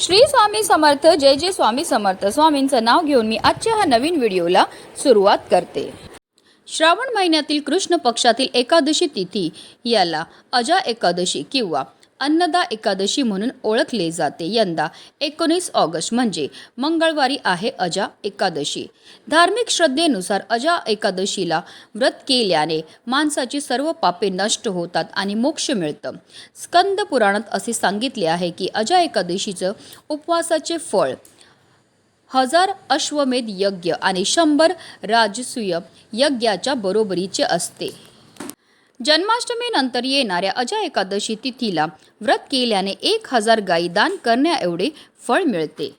श्री स्वामी समर्थ जय जय स्वामी समर्थ. स्वामींचं नाव घेऊन मी आजच्या ह्या नवीन व्हिडिओला सुरुवात करते. श्रावण महिन्यातील कृष्ण पक्षातील एकादशी तिथी याला अजा एकादशी किंवा अन्नदा एकादशी म्हणून ओळखले जाते. यंदा एकोणीस ऑगस्ट म्हणजे मंगळवारी आहे अजा एकादशी. धार्मिक श्रद्धेनुसार अजा एकादशीला व्रत केल्याने माणसाची सर्व पापे नष्ट होतात आणि मोक्ष मिळतं. स्कंद पुराणात असे सांगितले आहे की अजा एकादशीचं उपवासाचे फळ हजार अश्वमेध यज्ञ आणि शंभर राजसूय यज्ञाच्या बरोबरीचे असते. जन्माष्टमीनंतर येणाऱ्या अजय एकादशी तिथीला व्रत केल्याने एक हजार गायी दान करण्याएवढे फळ मिळते.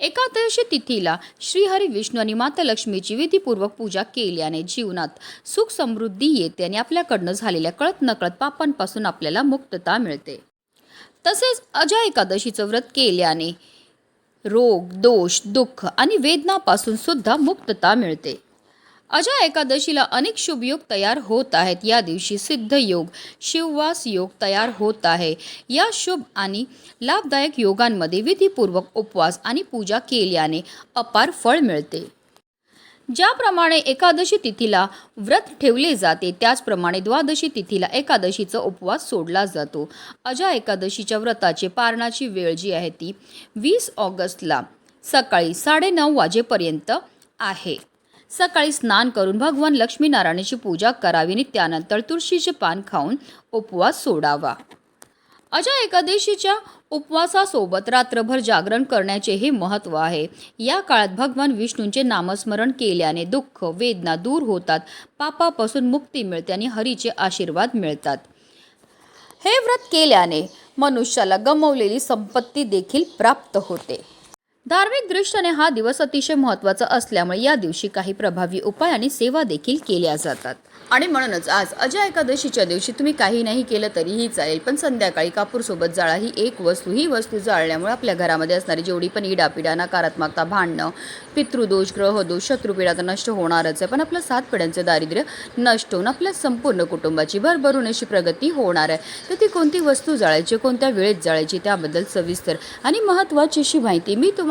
एकादशी तिथीला श्रीहरी विष्णू आणि माता लक्ष्मीची विधीपूर्वक पूजा केल्याने जीवनात सुख समृद्धी येते आणि आपल्याकडनं झालेल्या कळत नकळत पापांपासून आपल्याला मुक्तता मिळते. तसेच अजय एकादशीचं व्रत केल्याने रोग दोष दुःख आणि वेदनापासून सुद्धा मुक्तता मिळते. अजा एकादशीला अनेक शुभ योग तयार होत आहेत. या दिवशी सिद्ध योग शिववास योग तयार होत आहे. या शुभ आणि लाभदायक योगांमध्ये विधीपूर्वक उपवास आणि पूजा केल्याने अपार फळ मिळते. ज्याप्रमाणे एकादशी तिथीला व्रत ठेवले जाते त्याचप्रमाणे द्वादशी तिथीला एकादशीचा उपवास सोडला जातो. अजा एकादशीच्या व्रताचे पारणाची वेळ जी आहे ती वीस ऑगस्टला सकाळी साडेनऊ वाजेपर्यंत आहे. सकाळी स्नान करून भगवान लक्ष्मीनारायणाची पूजा करावी आणि त्यानंतर तुळशीचे पान खाऊन उपवास सोडावा. अशा एकादशीच्या उपवासासोबत रात्रभर जागरण करण्याचे हे महत्त्व आहे. या काळात भगवान विष्णूंचे नामस्मरण केल्याने दुःख वेदना दूर होतात. पापापासून मुक्ती मिळते आणि हरीचे आशीर्वाद मिळतात. हे व्रत केल्याने मनुष्याला गमवलेली संपत्ती देखील प्राप्त होते. धार्मिक दृष्टीने हा दिवस अतिशय महत्त्वाचा असल्यामुळे या दिवशी काही प्रभावी उपाय आणि सेवा देखील केल्या जातात. आणि म्हणूनच आज अजय एकादशीच्या दिवशी तुम्ही काही नाही केलं तरीही चालेल पण संध्याकाळी कापूरसोबत जाळा ही एक वस्तू. ही वस्तू जाळल्यामुळे आपल्या घरामध्ये असणारी जेवढी पण इडापिडा नकारात्मकता भांडणं पितृदोष ग्रहदोष शत्रुपीडा तर नष्ट होणारच आहे पण आपलं सात पिढ्यांचं दारिद्र्य नष्ट होऊन आपल्या संपूर्ण कुटुंबाची भरभरून अशी प्रगती होणार आहे. तर ती कोणती वस्तू जाळायची कोणत्या वेळेत जाळायची त्याबद्दल सविस्तर आणि महत्त्वाची अशी माहिती मी तुम्हाला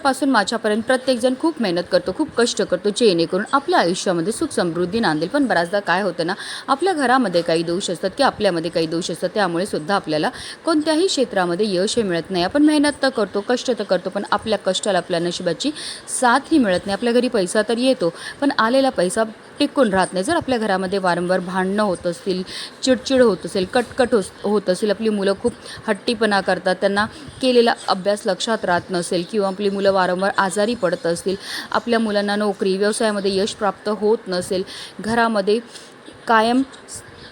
तुमच्यापासून माझ्यापर्यंत प्रत्येकजण खूप मेहनत करतो खूप कष्ट करतो जेणेकरून आपल्या आयुष्यामध्ये सुख समृद्धी नांदेल. पण बऱ्याचदा काय होतं ना आपल्या घरामध्ये काही दोष असतात की आपल्यामध्ये काही दोष असतात त्यामुळे सुद्धा आपल्याला कोणत्याही क्षेत्रामध्ये यश हे मिळत नाही. आपण मेहनत तर करतो कष्ट तर करतो पण आपल्या कष्टाला आपल्या नशिबाची साथही मिळत नाही. आपल्या घरी पैसा तर येतो पण आलेला पैसा टिकून राहत नाही. जर आपल्या घरामध्ये वारंवार भांडणं होत असतील चिडचिड होत असेल कटकट होस होत असेल आपली मुलं खूप हट्टीपणा करतात त्यांना केलेला अभ्यास लक्षात राहत नसेल किंवा आपली मुलं वारंवार आजारी पडत असतील. आपल्या मुलांना नोकरी व्यवसायामध्ये यश प्राप्त होत नसेल. घरामध्ये कायम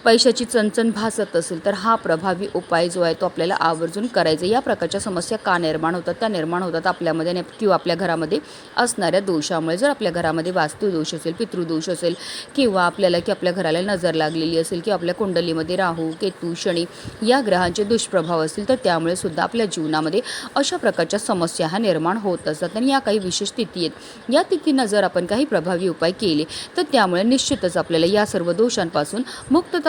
पैशाची चणचण भासत असेल तर हा प्रभावी उपाय जो आहे तो आपल्याला आवर्जून करायचा या प्रकारच्या समस्या का निर्माण होतात? त्या निर्माण होतात आपल्यामध्ये ने- किंवा आपल्या घरामध्ये असणाऱ्या दोषामुळे. जर आपल्या घरामध्ये वास्तुदोष असेल पितृदोष असेल किंवा आपल्याला की आपल्या घराला नजर लागलेली असेल किंवा आपल्या कुंडलीमध्ये राहू केतू शनी या ग्रहांचे दुष्प्रभाव असतील तर त्यामुळे सुद्धा आपल्या जीवनामध्ये अशा प्रकारच्या समस्या ह्या निर्माण होत असतात. आणि या काही विशेष स्थिती आहेत. या तिथींना जर आपण काही प्रभावी उपाय केले तर त्यामुळे निश्चितच आपल्याला या सर्व दोषांपासून मुक्तता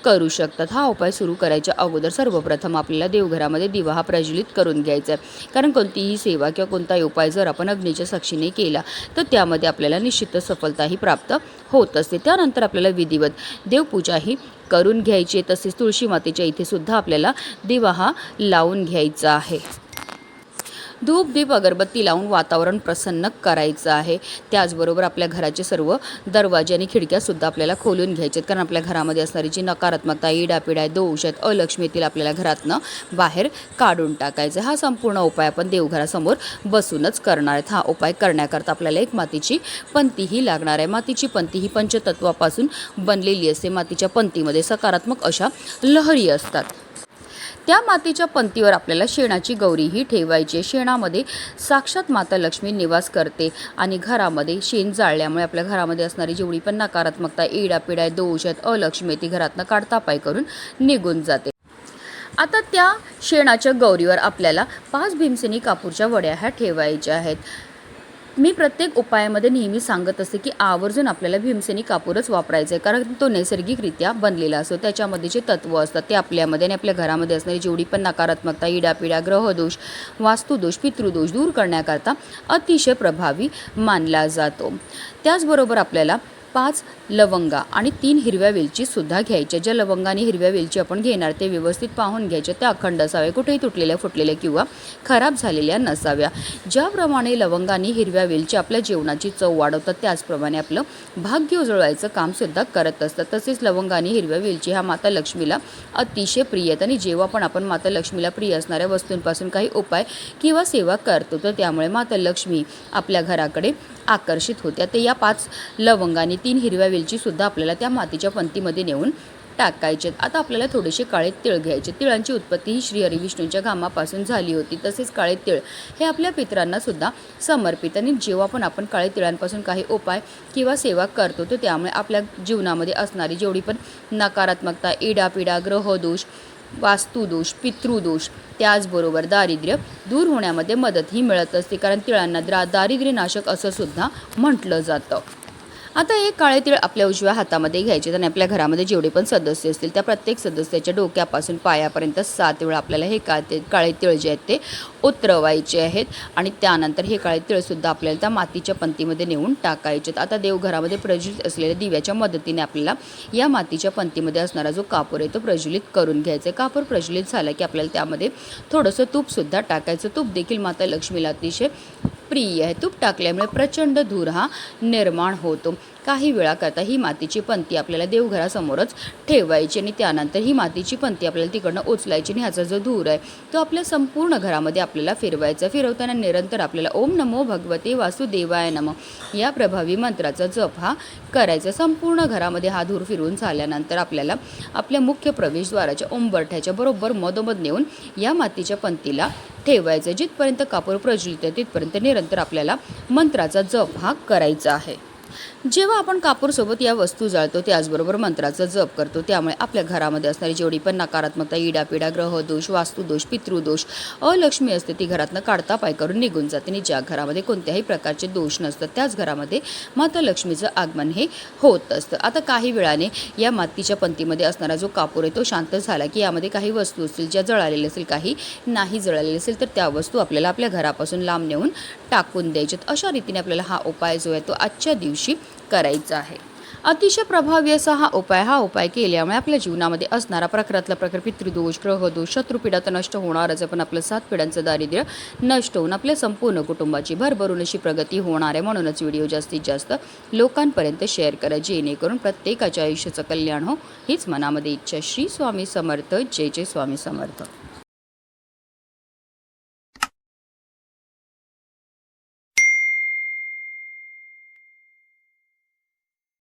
करू शकतात. हा उपाय सुरू करायच्या अगोदर सर्वप्रथम आपल्याला देवघरामध्ये दिवा हा प्रज्वलित करून घ्यायचा आहे. कारण कोणतीही सेवा किंवा कोणताही उपाय जर आपण अग्नीच्या साक्षीने केला तर त्यामध्ये आपल्याला निश्चित सफलताही प्राप्त होत असते. त्यानंतर आपल्याला विधिवत देवपूजाही करून घ्यायची आहे. तसेच तुळशी मातेच्या इथे सुद्धा आपल्याला दिवा हा लावून घ्यायचा आहे. धूप दीप अगरबत्ती लावून वातावरण प्रसन्न करायचं आहे. त्याचबरोबर आपल्या घराचे सर्व दरवाजे आणि खिडक्यासुद्धा आपल्याला खोलून घ्यायचे आहेत. कारण आपल्या घरामध्ये असणारी जी नकारात्मकता इडापिडा दोष आहेत अलक्ष्मीतील आपल्याला घरातनं बाहेर काढून टाकायचं आहे. हा संपूर्ण उपाय आपण देवघरासमोर बसूनच करणार आहेत. हा उपाय करण्याकरता आपल्याला एक मातीची पंतीही लागणार आहे. मातीची पंती ही पंचतत्वापासून बनलेली असते. मातीच्या पंतीमध्ये सकारात्मक अशा लहरी असतात. त्या मातीच्या पंक्तीवर आपल्याला शेणाची गौरीही ठेवायची आहे. शेणामध्ये साक्षात माता लक्ष्मी निवास करते आणि घरामध्ये शेण जाळल्यामुळे आपल्या घरामध्ये असणारी जेवढी पण नकारात्मकता इडापिडा दोष आहेत अलक्ष्मी ती घरातनं काढतापाय करून निघून जाते. आता त्या शेणाच्या गौरीवर आपल्याला पाच भीमसेनी कापूरच्या वड्या ह्या ठेवायच्या आहेत. मी प्रत्येक उपायामध्ये नेहमी सांगत असते की आवर्जून आपल्याला भीमसेनी कापूरच वापरायचा आहे कारण तो नैसर्गिकरित्या बनलेला असतो. त्याच्यामध्ये जे तत्त्व असतात ते आपल्यामध्ये आणि आपल्या घरामध्ये असणारी जेवढी पण नकारात्मकता इडापिडा ग्रहदोष वास्तुदोष पितृदोष दूर करण्याकरता अतिशय प्रभावी मानला जातो. त्याचबरोबर आपल्याला पाच लवंगा आणि तीन हिरव्या वेलचीसुद्धा घ्यायच्या. ज्या लवंगा आणि हिरव्या वेलची आपण घेणार ते व्यवस्थित पाहून घ्यायच्या त्या अखंड असाव्या कुठेही तुटलेल्या फुटलेल्या किंवा खराब झालेल्या नसाव्या. ज्याप्रमाणे लवंगा आणि हिरव्या वेलची आपल्या जेवणाची चव वाढवतात त्याचप्रमाणे आपलं भाग्य उजळवायचं कामसुद्धा करत असतात. तसेच लवंगा आणि हिरव्या वेलची ह्या माता लक्ष्मीला अतिशय प्रिय आहेत आणि जेव्हा पण आपण माता लक्ष्मीला प्रिय असणाऱ्या वस्तूंपासून काही उपाय किंवा सेवा करतो तर त्यामुळे माता लक्ष्मी आपल्या घराकडे आकर्षित होत्या. ते या पाच लवंगाने आणि तीन हिरव्या वेलचीसुद्धा आपल्याला त्या मातीच्या पंतीमध्ये नेऊन टाकायचे. आता आपल्याला थोडेसे काळे तिळ घ्यायचे. तिळांची उत्पत्ती ही श्री हरिविष्णूंच्या घामापासून झाली होती. तसेच काळे तिळ हे आपल्या पित्रांना सुद्धा समर्पित आणि जेव्हा पण आपण काळे तिळांपासून काही उपाय किंवा सेवा करतो तर त्यामुळे आपल्या जीवनामध्ये असणारी जेवढी पण नकारात्मकता इडापिडा ग्रहदोष वास्तुदोष पितृदोष त्याचबरोबर दारिद्र्य दूर होण्यामध्ये मदतही मिळत असते. कारण तिळांना द्रा दारिद्र्यनाशक असं सुद्धा म्हटलं जातं. आता हे काळे तिळ आपल्या उजव्या हातामध्ये घ्यायचे आणि आपल्या घरामध्ये जेवढे पण सदस्य असतील त्या प्रत्येक सदस्याच्या डोक्यापासून पायापर्यंत सात वेळा आपल्याला हे काळे काळे तिळ जे आहेत ते उतरवायचे आहेत. आणि त्यानंतर हे काळे तिळसुद्धा आपल्याला त्या मातीच्या पंतीमध्ये नेऊन टाकायचे आहेत. आता देवघरामध्ये प्रज्वलित असलेल्या दिव्याच्या मदतीने आपल्याला या मातीच्या पंतीमध्ये असणारा जो कापूर आहे तो प्रज्वलित करून घ्यायचा आहे. कापूर प्रज्वलित झाला की आपल्याला त्यामध्ये थोडंसं तूपसुद्धा टाकायचं. तूप देखील माता लक्ष्मीला अतिशय प्रिय आहे तूप टाकल्यामुळे प्रचंड धूर हा निर्माण होतो. काही वेळाकरता ही मातीची पंती आपल्याला देवघरासमोरच ठेवायची आणि त्यानंतर ही मातीची पंती आपल्याला तिकडनं उचलायची आणि ह्याचा जो धूर आहे तो आपल्या संपूर्ण घरामध्ये आपल्याला फिरवायचा. फिरवताना निरंतर आपल्याला ओम नमो भगवते वासुदेवाय नम या प्रभावी मंत्राचा जप हा करायचा. संपूर्ण घरामध्ये हा धूर फिरवून झाल्यानंतर आपल्याला आपल्या मुख्य प्रवेशद्वाराच्या ओंबरठ्याच्या बरोबर मधोमध नेऊन या मातीच्या पंतीला ठेवायचं. जिथपर्यंत कापूर प्रज्वलित आहे तिथपर्यंत निरंतर आपल्याला मंत्राचा जप हा करायचा आहे. जेव्हा आपण कापूरसोबत या वस्तू जाळतो त्याचबरोबर मंत्राचा जप करतो त्यामुळे आपल्या घरामध्ये असणारी जेवढी पण नकारात्मकता इडापिडा ग्रहदोष वास्तुदोष पितृदोष अलक्ष्मी असते ती घरातनं काढता पाय करून निघून जाते. आणि ज्या घरामध्ये कोणत्याही प्रकारचे दोष नसतात त्याच घरामध्ये माता लक्ष्मीचं आगमन हे होत असतं. आता काही वेळाने या मातीच्या पंथीमध्ये असणारा जो कापूर आहे तो शांत झाला की यामध्ये काही वस्तू असतील ज्या जळालेल्या असतील काही नाही जळालेले असेल तर त्या वस्तू आपल्याला आपल्या घरापासून लांब नेऊन टाकून द्यायच्यात अशा रीतीने आपल्याला हा उपाय जो आहे तो आजच्या दिवशी करायचा आहे. अतिशय प्रभावी असा हा उपाय हा उपाय केल्यामुळे आपल्या जीवनामध्ये असणारा प्रकरातला प्रकार पितृदोष ग्रहदोष शत्रुपीडा तर नष्ट होणारच पण आपलं सात पिढ्यांचं दारिद्र्य नष्ट होऊन आपल्या संपूर्ण कुटुंबाची भरभरून अशी प्रगती होणार आहे. म्हणूनच व्हिडिओ जास्तीत जास्त लोकांपर्यंत शेअर करा. जेणेकरून प्रत्येकाच्या आयुष्याचं कल्याण हो हीच मनामध्ये इच्छा. श्री स्वामी समर्थ. जय जय स्वामी समर्थ.